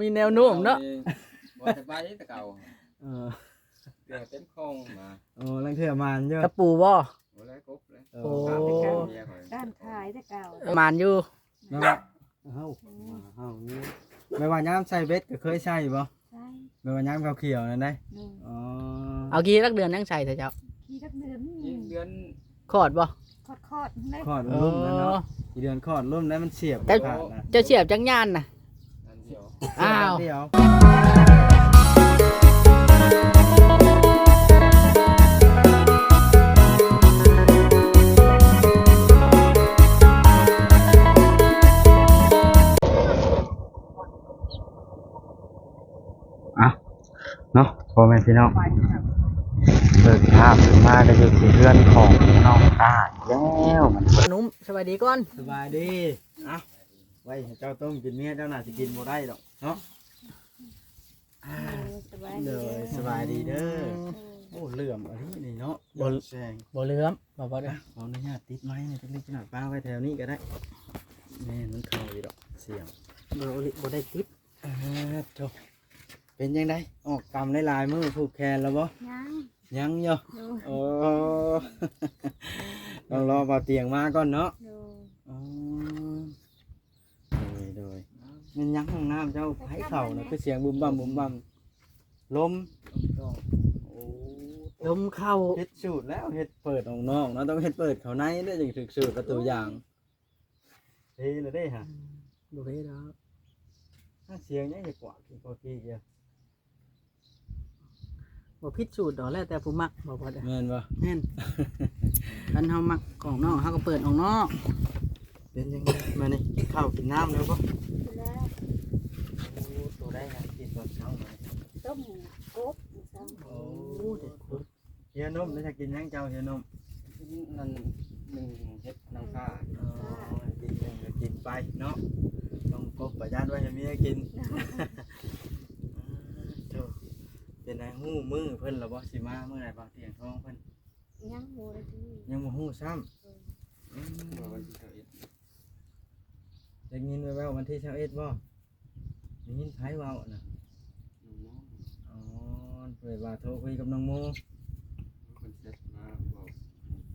มีแนวโน้มเนาะบ่สบายแต่เก่าเออเรื่องเต็มคลองมาโอ้ลังเทื่อมานเยอะกระปูบ่โอ้แล้วกบเลยเอโอ้อถามไปแค่เมียข่อยด้านขายแต่เก่ามานอยู่แม่ว่าเฮาเฮานี่แม่ว่ายามใส่เบ็ดก็เคยใส่บ่ใช่แม่ว่ายามเขาเขียวนั่นได้หนึ่งอ๋อเอากี่รักเดือนยังใส่เถอะเจ้าขี้ทักเดือนอีกเดือนคอดบ่คอดคอดๆได้คลอดเอรุ่มแล้วอเนาะอีเดือนคลอดรุ่มแล้วมันเสียบแต่ขาดนะเจ้าเสียบจังย่านน่ะนั่นเดียว อ้าวเดียวอะเนาะพ่อแม่พี่น้องเปิดภาพขึ้นมาก็อยู่ที่เรือนของน้องตาแล้วมันนุ่มสวัสดีก่อนสบายดีอะ ไว้ให้เจ้าต้มกินเมียเจ้าน่าจะกินบ่ได้ดอกเนาะเออสบายเลดียสบายดีเด้อเออโอ้เหลื่อมอันนี้นี่เนาะบ่ แซงบ่เหลือมบ่บ่ได้ขออนุญาตติดไม้ในจักนิดจักหน่อยป้าไว้แถวนี้ก็ได้แม่มันเข้าอีดอกเสียงบ่บ่ได้ติดเออโถเป็นยังไงออกกรรมได้ลายมือผูกแขนแล้วบ่ยังยังอยู่ดูโอ้ ต้องรอเบาเตียงมาก่อนเนาะ ดูอ๋อโดยโดย มันยังห้องน้ำเจ้าไผเข่านะคือเสียงบุมบัมบุมบัมลมโอ้ลมเข้าเฮ็ดสูตรแล้วเฮ็ดเปิดออกนอกเนาะต้องเฮ็ดเปิดเขาในได้จึงถึกสูตรกับตัวอย่างเฮ้ยเลยได้ฮะบ่ได้ดอกถ้าเสียงยังจะกว่ากี่กว่ากี่เดียวบ่ผิดสูตรดอกแล้วแต่ผู้มักบ่บ่ได้แม่นบ่แม่นคันเฮามักของนอกเฮาก็เปิดของนอกเป็นยังไงมานี่กินข้าวกินน้ำแล้วบ่แล้วโอ้ตัว ได้นะกินตอนเช้าเลยต้มกบซ้ำโอ้เด็ดคุดเฮียนมแล้วจะกินยังเจ้าเฮียนมนั่นหนึ่งเฮ็ดนางฟ้าอ๋อกินยังก็กินไปเนาะต้องพกประหยัดไว้ให้เมียกินโธ่เป็นไงหู้มือเพิ่นละบ่สิมาเมื่อไหร่บ่เตียงทองเพิ่นยังโมเลยที่ยังบ่ฮู้ซ้ำอืมว่าวันที่เท่าเอ็ดได้ยินแว่วๆวันที่21บ่ ได้ยินไผเว้าน่ะน้องอ๋อเปิดว่าโทรคุยกับน้องโมๆคนเซ็ตมาบอก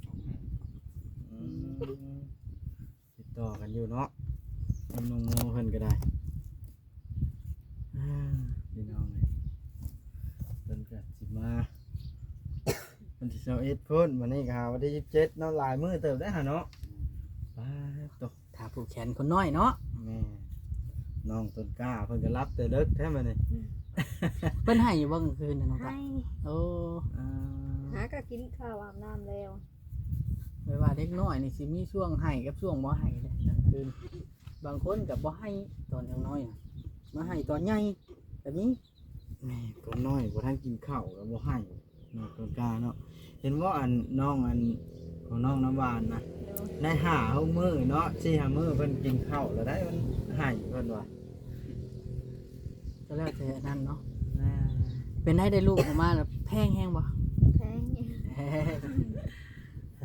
บอกแม่อืมติดต่อกันอยู่เนาะกับน้องโมเพิ่นก็ได้อ่าพี่น้องเลยเพิ่นก็สิมาวันที่21พุ่นวันนี้ก็หาวันที่27เนาะหลายมื้อเติบได้หาเนาะไปตกถ้าผู้แขนคนน้อยเนาะแม่ น้องต้นกล้าเพิ่นก็รับแต่เลิกแท้มื้อนี้เพิ่นให้อยู่บ่กลางคืนน่ะน้องตาให้โอ้อ่าหาก็กินข้าวอาบน้ำแล้วไม่ว่าเด็กน้อยนี่สิมีช่วงให้กับช่วงบ่ให้เลยกลางคืนบางคนก็บ่ให้ตอนยังน้อยน่ะมาให้ตอนใหญ่แบบนี้แม่ก็น้อยบ่ทันกินข้าวก็บ่ให้น้องต้นกล้าเนาะเห็นว่าอันน้องอันของน้องน้ำหวานนะดูได้หาเอามือเนาะสี่หามือเพิ่นกินข้าวแล้วได้มันใหายเพิ่นว่า ก็แล้วแต่นั่นเนาะน่าเป็นได้ได้ลูกออกมาแล้วแพงแฮงบ่ แพงเนี่ย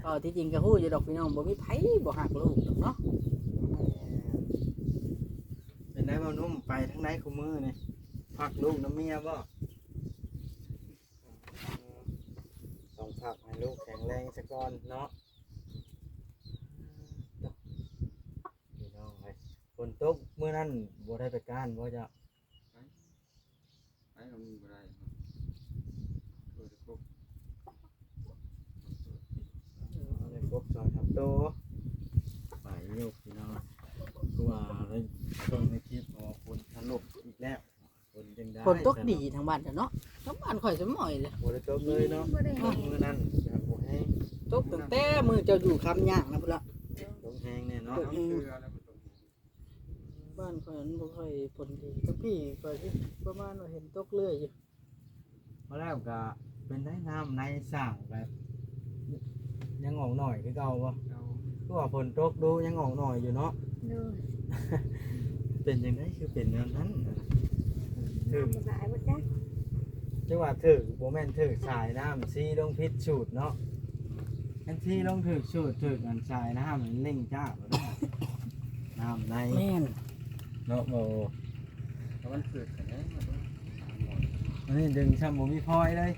ก็ที่จริงก็ฮู้อยู่ดอกพี่น้องบ่มีไผบ่หักลูกดอกเนาะเป็นได้บ่นุ่มไปทั้งไหนคู่มือนี่พักลูกน้ำเมียบ่ต้องพักให้ลูกแข็งแรงซะก่อนเนาะพี่น้องเอ้ยฝนตกมื้อนั้นบ่ได้ไปการบ่จะ ไปลงบ่ได้เปิดกบเอาเลยกบซอยทับโตไปอยู่พี่น้องคือว่าได้ช่วงในคลิปของฝนถล่มอีกแล้วฝนจังได้ฝนตกดีทั้งบ้านจ้ะเนาะทั้งบ้านข่อยสมอยเลยบ่ได้ตกเลยเนาะบ่ได้ตกมื้อนั้นครับบ่แห้งตกตั้งแต่มื้อเจ้าอยู่คำย่างนะพุ่นละตกแห้งแน่เนาะน้องเชื่อแล้ว มันต้องบ้านข่อยนั้นบ่ค่อยฝนดีกับพี่ก็สิประมาณว่าเห็นตกเรื่อยอยู่มาแล้วก็เป็นได้น้ำในสร้างแบบยังออกหน่อยคือเก่าบ่เอาคือว่าฝนตกดูยังออกหน่อยอยู่เนาะดูเป็นจังไดคือเป็นแบบนั้นถึงน้ำสายบ่จ๊ะจังว่าถึงบ่แม่นถึงสายน้ำซีลงพิษสูตรเนาะอันที่ลงถึกสูตรถึกอันสายน้ำมันเล่งจ้าบ่ได้น้ำใน แม่น เนาะบ่แต่มันเกิดแต่เนี้ยมันต้องหาหมออันนี้ดึงช่ำบ่มีพลอยเลย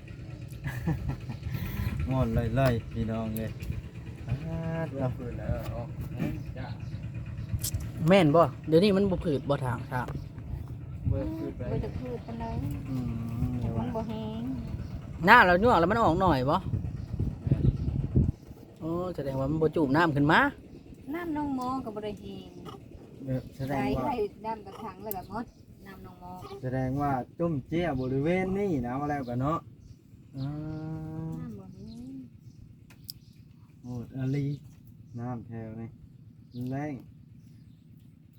งอนเลยเลยพี่น้องเลยอ่าเกิเนาะดเกิดแล้วออกจ้าแม่นบ่เดี๋ยวนี้มันบ่ผืดบ่ทางทางเมื่อเกิดไปบ่จะพืชปานใดอืมแต่มันบ่แห้งหน้าเรายั่วแล้วมันออกหน่อยบ่โอ้แสดงว่ามันบ่จูบน้ำขึ้นมาน้ำน้องหมอก็บ่ได้แห้งเด้อ แสดใส่งว่าใส่น้ำกระถางแล้วก็หมดน้ำน้องหมอแสดงว่าจุ่มเจี้ยบริเวณนี้นะว่าแล้วกันเนาะอ่าน้ำบ่แห้งโอ้อลีน้ำแถวนี่แรง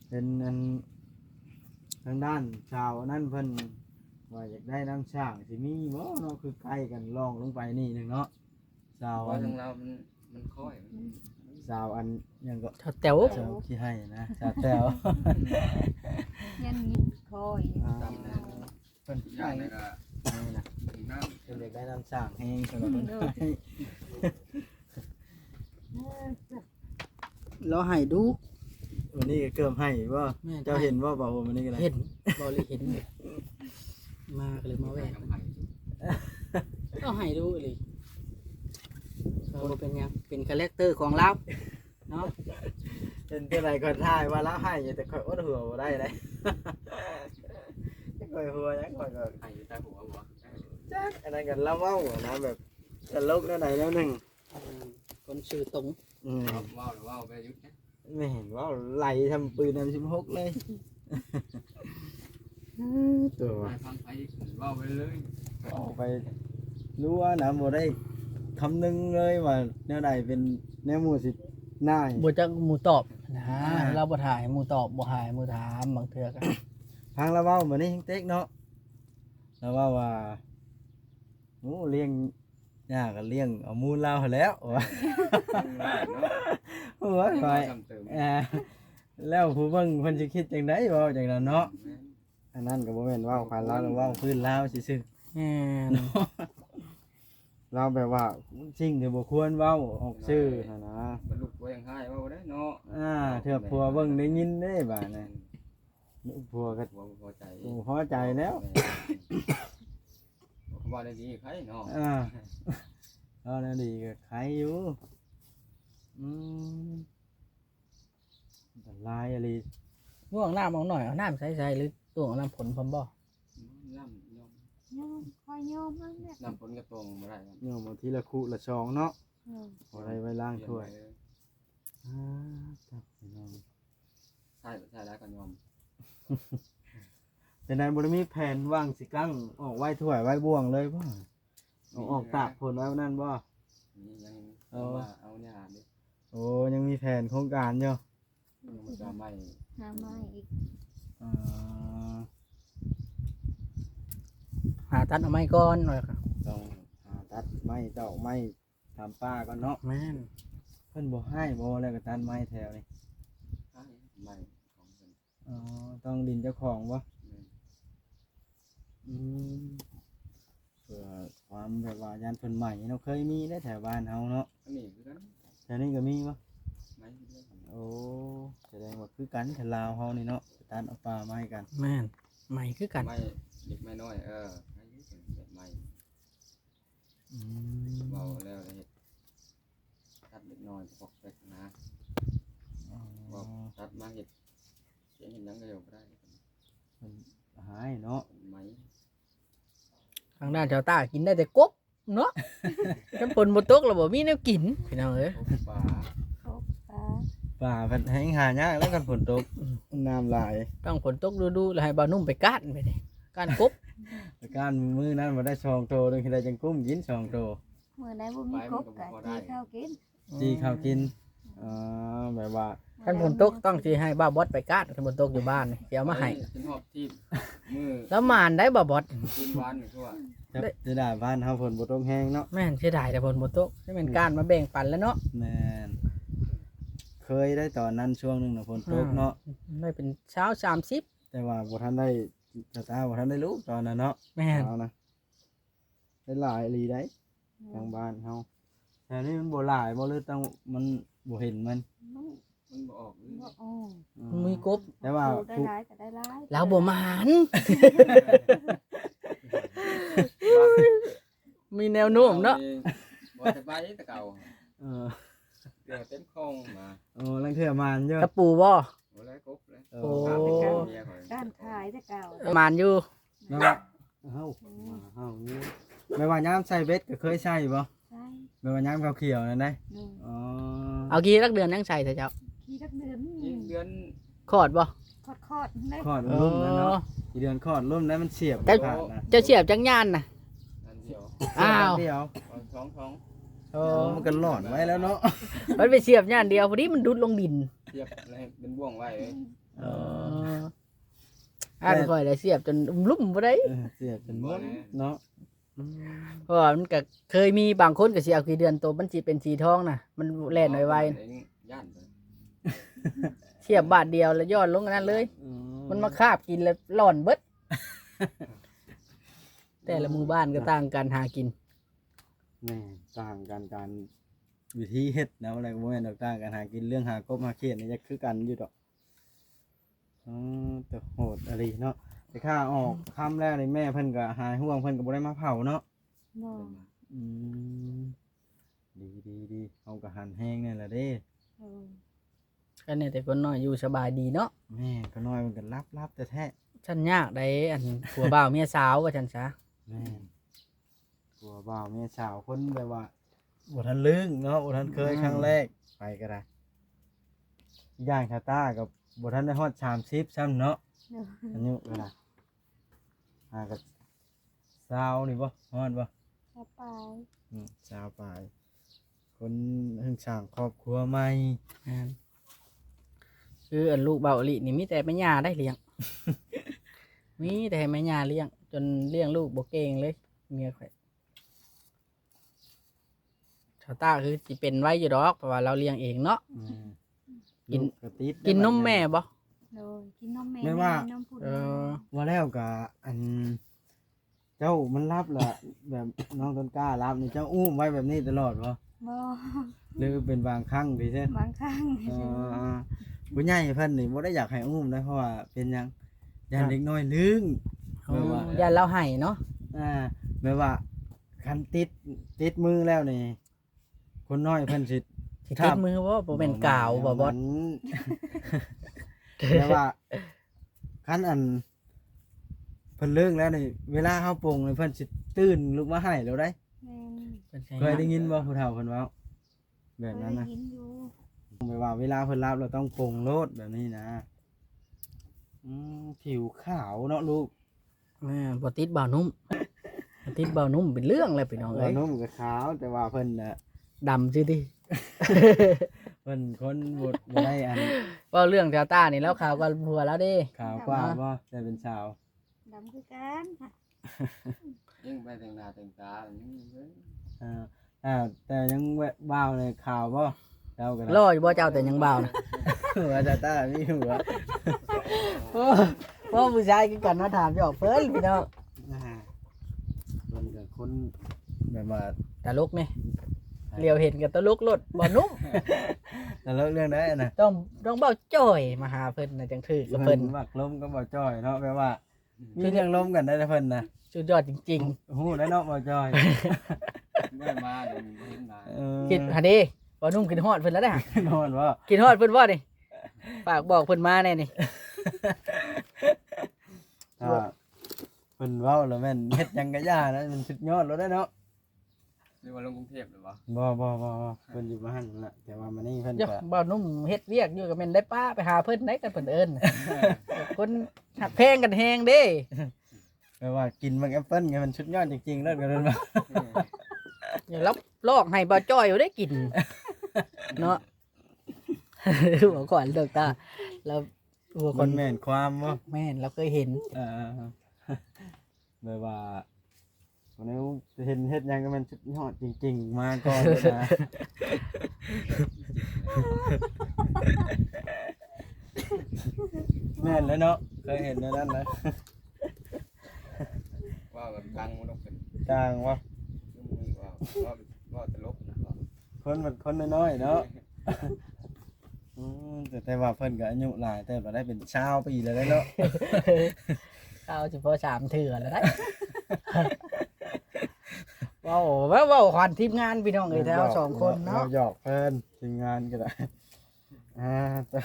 เป็นอันทางด้านชาวนั่นเพิ่นว่าอยากได้น้ำช่างสิมีบ่เนาะคือใกล้กันลองลงไปนี่หนึงเนาะชาวเพราะอันทางเรามันมันค่อย ชาวอันหยังก็ถ้าแต๋วชาวขี้ให้นะชาวแต้วยันยินคอยอ่าจำได้เพิ่นอย่าให้งนี้ก็นี่นะถึงน้ำเพิ่นอยากได้น้ำช่างแห้งสำหรับเพิ่นให้เราให้ดูวันนี้ก็เกิมให้บ่แม่นเจ้าเห็นว่าบ่าววันนี้ก็ได้เห็นบ่เลยเห็นอยู่มาก็เลยมาแวะน้ำไผ่เราให้ดูเลยเรา บ่เป็นหยังเป็นคาแรคเตอร์ของเราเนาะเป็นเท่าไรก็ถ่ายว่าแล้วให้อยู่แต่ค่อยอดหัวบ่ได้เลยจะค่อยหัวยังค่อยก็ไผ่อยู่ใต้หัวหัวจักอันนั้นกันละเว้านะแบบตลกแล้วไหนแล้วหนึ่งอืมคนชื่อตรงอืมว่าวหรือว่าวไปยุทธนะไม่เห็นว่าไหลทำปืนนำสิบหกเลยตัวไปฟังไผ่ว่าวไปเลยออกไปรู้ว่านะบ่ได้ คำหนึงเลยว่าแนวใดเป็นแนวหมู่สินายบ่จักหมู่ตอบนะอ่าเราบ่ถ่ายหมู่ตอบบ่หายหมู่ถามบางเทื่อก็พังละเว้ามื้อนี้เต็กเนาะแล้วว่าว่าโอ้เลี้ยงยากก็เลี้ยงเอามูลเราหั่นแหล้วว่าเนาะโอ้ยไปทำเติมเอ่อแล้วผู้เบิ่งเพิ่นสิคิดจังได๋บ่จังนั้นเนาะอันนั้นก็บ่แม่นเว้าผ่านลาวหรือเว้าพื้นลาวซื่อแม่นๆ เราแบบว่าสิ่งที่บ่ควรเว้าออกชื่อหั่นนะบรรลุตัวยังให้ว่าวได้เนาะอ่าเถื่อผัวเบิ่งได้ยินเด้บาดนี้ผัวก็หัวพอใจโอ้พอใจแล้วว่าได้ดีใครเนาะอ่าเอาแล้วดีก็ใครอยู่อืมอันตรายอะไรง่วงน้ำเอาหน่อยเอาน้ำใสๆหรือตวงเอาน้ำผลพร้อมบ่น้ำย อมโยมคอยโยมมันเนี่ยน้ำฝนกระตรงมาได้ครับโยมเอาทีละคู่ละชองเนาะเออเอาอะไรไว้ล้างถ้วยอ่าครับพี่น้องใช่ใช่แล้วกันยอมแต่นั้นบ่ได้มีแผนว่างสิกั้งออกไว้ถ้วยไว้บ่วงเลยบ่เอาออกตากผลไว้นั่นบ่ นี่ยังเอาเอาเอาเนี่ยดิโอ้ยังมีแผนโครงการอยู่ยังมันจะไม่หาไม้อีก อ่า หาตัดเอาไม้ก่อนหน่อยค่ะต้องหาตัดไม้เจ้าไม้ทำป้าก่อนเนาะแม่นเพิ่นบ่ให้บ่แล้วก็ตัดไม้แถวนี่ใช่ไม่ของเป็นอ๋อต้องดินเจ้าของบ่เนี่ยอืมเพื่อความแบบว่ายานเพิ่นใหม่เนาะเคยมีได้แถวบ้านเฮาเนาะอันนี้คือกันแถวนี้ก็มีบ่ไม่เรื่องของโอ้แสดงว่าคือกันแถวลาวเฮานี่เนาะตัดเอาปลามาให้กัน แม่นใหม่คือกัน ไม่เด็กไม่น้อยเออไม่ยุ่งแบบไม่ อืมเบาแล้วเฮ็ดตัดเด็กน้อยปอกไปนะอ๋อบอกตัดมาเห็ดเสียงเห็นยังก็อยู่บ่ได้หายเนาะไหมทางด้านชาวใต้กินได้แต่กบเนาะถ้าฝนบ่ตกแล้วบ่มีแนวกินพี่น้องเอ้ย พบปลาครบปลาป่าเพิ่นให้หายากแล้วกันฝนตกน้ำหลายต้องฝนตกดูๆแล้วให้บ่าวนุ่มไปก้านไปนี่ก้านกบ แต่การมื้อนั้นบ่ได้ช่องโตนึงได้จังกุ้มกินช่องโตเมื่อใดบ่มีครบก็จีข้าวกินจีข้าวกินอ่าแบบว่าคันฝนตกต้องสิให้บ้าวบอสไปก้านคันฝนตกอยู่บ้านนี่สิเอามาให้กินหอบที่มือแล้วมานได้บ่าวบอสกินหวานอยู่ทั่วจะจะได้บ้านเฮาฝนบ่ตกแห้งเนาะแม่นเสียดายแต่ฝนบ่ตกให้มันก้านมาแบ่งปันแล้วเนาะแม่นเคยได้ตอนนั้นช่วงหนึงน่ะฝนตกเนาะได้เป็นเช้า30แต่ว่าบ่ทันได้ สตาร์บ่ทันได้ลูกตอนนั้นเนาะแม่นเอานะได้หลายอีหลีได้ทางบ้านเฮาแต่นี่มันบ่หลายบ่เลยต้องมันบ่เห็นมัน มันมันบ่ออกเลยบ่โอ้มีกบแต่ว่าดูได้ผู้ หลายก็ได้หลายเราบ่มานมีแนวโน้มเนาะบ่สบายแต่เก่าเออเดี๋ยวเต็มคลองมาโอ้ลังเทื่อมานเยอะ กระปูบ่บ่ได้กบเลยเอโอ้อตามไปแค่เมียข่อย ด้านขายแต่เก่า มานอยู่แม่ว่าเฮาเฮานี่แม่ว่ายามใส่เบ็ดก็เคยใส่บ่ใช่แม่ว่ายามเขาเขียวนั่นได้หนึ่งอ๋อเอากี่รักเดือนยังใส่เถอะเจ้าขี้รักเดือนอีกเดือนคอดบ่คอดคอดๆได้คลอดเอรุ่มแล้วเนาะออีเดือนคลอดรุ่มแล้วมันเสียบแต่ขาดนะเจ้าเสียบจังย่านน่ะอันเดียวอ้าวเดียวเอาท้องท้องโอ้มันก็หลอดไว้แล้วเนาะมันไปเสียบย่านเดียวพอดีมันดุดลงดินเทียบอะไรเป็นบ่วงไว้เลยเออ อ่านค่อยได้เสียบจนลุ่มบ่ได้เออเสียบจนหมดเนาะอืมเพราะว่ามันก็เคยมีบางคนก็สิเอากี่เดือนโตมันสิเป็นสีทองน่ะ มันแล่นไวเองย่านเลยๆเสียบบาทเดียวแล้วย้อนลงอันนั้นเลย อืมันมาคาบกินแล้วหล่อนเบิด แต่ละหมู่บ้านก็ต่างกันหากิน แม่ต่างกันการวิธีเฮ็ดนะอะไรก็บ่แม่นดอกต่างกันหากินเรื่องหากบหาเขียดนี่จะคือกันอยู่ดอก อ๋อแต่โหดอะไรเนาะแต่ข้าออกค่ำแล้วนี่แม่เพิ่นก็หายห่วงเพิ่นก็บ่ได้มาเผาเนาะบ่อืมดีดีดีเอากระหันแห้งนี่แหละเด้เออก็เนี่ยแต่คนน้อยอยู่สบายดีเนาะแม่ก็น้อยมันก็รับรับแต่แท้ฉันยากได้อันผัวบ่าวเมียสาวว่าฉันซะแม่กลัวบ่าวแม่สาวคนแบบว่าบ่ทันลึงเนาะบ่ทันเคยครั้งแรกไปก็ได้ย่างชาต้ากับ บ่ทันได้ฮอด30ซ้ำเนาะเนอะอายุก็ได้หากับสาวนี่บ่ฮอดบ่สบายอืมสาวปลายคนเพิ่งสร้างครอบครัวใหม่อ่าคืออันลูกเบาอลินี่มีแต่แม่ย่าได้เลี้ยง มีแต่ให้แม่ย่าเลี้ยง จนเลี้ยงลูกบ่เก่งเลยเมียข่อยชาวต้าคือสิเป็นไว้อยู่ดอกเพราะว่าเราเลี้ยงเองเนาะอืม กิน ลูกติดกินนมแม่บ่ โดยกินนมแม่ไม่ว่านมผู้เอเดียวอว่าแล้วก็อัน เจ้ามันรับล่ะแบบน้องต้นกล้ารับนี่เจ้าอุ้มไว้แบบนี้ตลอดบ่บ่หรือเป็นบางครั้งพี่เช่นบางครั้งอ๋อผู้ใหญ่เพิ่นนี่บ่ได้อยากให้อุ้มนะเพราะว่าเป็นหยังยันเด็กน้อยลึงแม่ว่าอย่าเราให้เนาะอ่าแม่ว่าคันติดติดมือแล้วนี่ คนน้อยเพิ่นสิ สิครัติบดมือบ่บ่เป็นกาวบ่บ่มันแต่ว่าคันอันเพิ่นเลิกแล้วนี่เวลาเฮาปรุงนี่เพิ่นสิตื่นลุกมาให้แล้วได้แม่นเคยได้ยินบ่ผู้เฒ่าเพิ่นเว้าแบบนั้นนะเคยกินอยู่หมายว่าเวลาเพิ่นรับเราต้องปรุงรสแบบนี้นะอืมผิวขาวเนาะลูกแม่บ่ติดบ่าวนุ่มบ่ติดบ่าวนุ่มเป็นเรื่องเลยพี่น้องเราเอ้ยนุ่มกับขาวแต่ว่าเพิ่นน่ะดำซื่อติ เพิ่นคนบดบ่ได้อันว่าเรื่องชาวต้านี่แล้วข่าวกันผัวแล้วเด้ขาวกว่าบ่แต่เป็นสาวดำคือกันค่ะยิ่งไปแต่งหน้าแต่งตาอย่างนี้เลยอ่าอ่าแต่ยังแวะบ้าวเลยขาวบ่เจ้ากันรออยู่บ่เจ้าแต่ยังบ่าวนะหัวจะต้ามีหัวโอ้พ่อผู้ชายคือกันมาถามหยอกเพิ่นพี่น้องอ่าเพิ่นก็คนแบบว่าตลกนี่ เลียวเห็นกับตลกรถบ่นุ่มแต่เลิกเรื่องได้น่ะต้องต้องเบ้าจ้อยมาหาเพิ่นน่ะจังถือกับเพิ่เพิ่นนมักล้มก็บ่จ้อยเนาะแปลว่ามีเรื่องล้มกันได้แต่เพิ่นน่ะสุดยอดจริงฮู้ได้เนาะบ่จ้อยเมื่อมาเดี๋ยวมันเห็นหน้าเออๆคิดหาเด้บ่นุ่มกินฮอดเพิ่นแล้วเด้อนอนว่ากินฮอดเพิ่นบ่นี่ฝากบอกเพิ่นมาแน่นี่ถ้าเพิ่นเว้าแล้วแม่นเฮ็ดหยังก็ย่านะมันสุดยอดแล้วได้เนาะ เรียกว่าลงกรุงเทพหรือวะบ่บ่บ่บ่เพิ่นอยู่บ้านนั่นแหละแต่ว่ามานี่เพิ่นเดี๋ยวก็บ่นุ่มเฮ็ดเวียกอยู่ก็แม่นได้ป้าไปหาเพิ่นได้กันเพิ่นเอิ้นน่ะคนหักแพงกันแฮงเด้แปลว่ากินมันแอปเปิ้ลไงมันสุดยอดจริงๆแล้วก็เดินมาอย่ารับลอกให้บ่จ้อยอยู่ได้กิน เนาะ หัวขวัญเลิกตาแล้วหัวคคนนแม่นความบ่แม่นเราเคยเห็น เออแบบว่า วันนี้เห็นเฮ็ดหยังก็มันสุดยอดจริง ๆ มาก่อนเลยนะ แม่นแล้วเนาะเคยเห็นในนั้นนะว่าแบบดังมันต้องเป็นจางวะเรื่องมือว่าว่าว่าตลกนะว่าคนมันคนน้อยๆเนาะอืมแต่แต่ว่าเพิ่นก็อายุหลายแต่บ่ได้เป็นชาวปีแล้วเนาะ เอาเฉพาะสามเถื่อแล้วได้เว้าวว้าวว้าวขวัญทีมงานพี่น้องเอ้ยแถวสองคนเนาะรหยอกเพิ่นทีมงานก็ได้อ่าแต่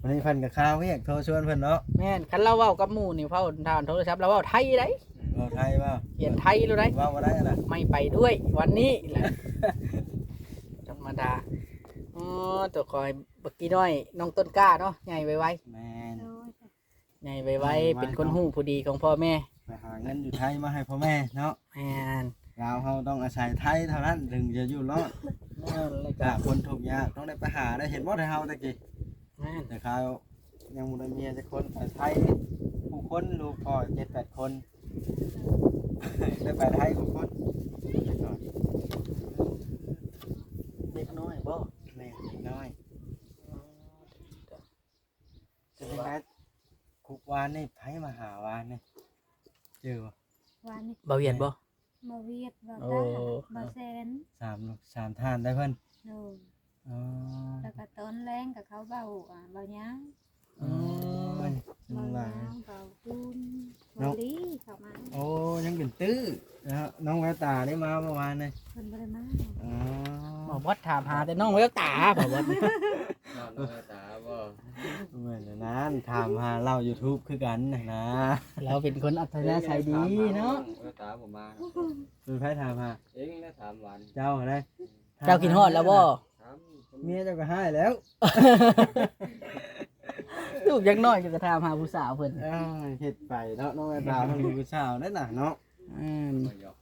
วันนี้เพิ่นก็ข้าวเรียกโทรชวนเพิ่นเนาะแม่นคันเราเว้ากับหมู่นี่เฝ้าทานโทรศัพท์เราเว้าไทยได้เราไทยว่าเขียนไทยรู้ได้ว่าบ่ได้ล่ะไม่ไปด้วย วันนี้แหละธรรมดาอ๋อตัวคอยบักกี้น้อยน้องต้นกล้าเนาะใหญ่ไวแม่นโดยจ้ะๆใหญ่ไวๆเป็นคนหู้ผู้ดีของพ่อแม่ไปหาเงินอยู่ไทยมาให้พ่อแม่เนาะแม่น เราเฮาต้องอาศัยไทยเท่านั้นถึงจะอยู่รอดแม่นเลยจาจ้ะกคนทุกข์ยากต้องได้ไปหาได้เห็นบ่ได้เฮาตะกี้แม่นแต่เขายังบ่ได้เมียจักคนไปไทยผู้คนลูกพ่อ7-8คน ได้ไปไทยผู้คนแต่ก่อนเด็กน้อยบ่แม่เด็กน้อยจะได้แม่คุกวานนี่ไผมาหาวานนี่เจอบ่วานนี้บ่เวียดบ่ มาเวียดบ่โอ้ตาบ่แสนสามลูกสามท่านได้เพิ่นโดยอ๋อแล้วก็ตอนแรงกับเขาเบาอะเบาหยังโอ้ยจัเบางหหวะยังเบาปูนเนาะเบาลีเข้ามาโอ้ยังเป็นตื้อนะฮะน้องแววตาได้มาเมื่อวานเลยเพิ่นบ่ได้มาอ๋อหมอบอสถามหาแต่น้องแววตาบ่บอสนอนน้อยตาบ่ เหมือนนั้นถามหาเล่า YouTube คือกันนะนะเราเป็นคนอัธยาศัยดีเนาะน้อยตาผมมาเป็นไพ่ถามหาเองนะถามหวานเจ้าอะไรเจ้ากินฮอดแล้วบ่ถามเมียเจ้าก็ให้แล้วลูกยังน้อยจะกระทำหาผู้สาวเพิ่นอ้าวเฮ็ดไปเนาะน้องแววตาเพิ่นเป็นผู้สาวนั่นน่ะเนาะอืมบ่หยอก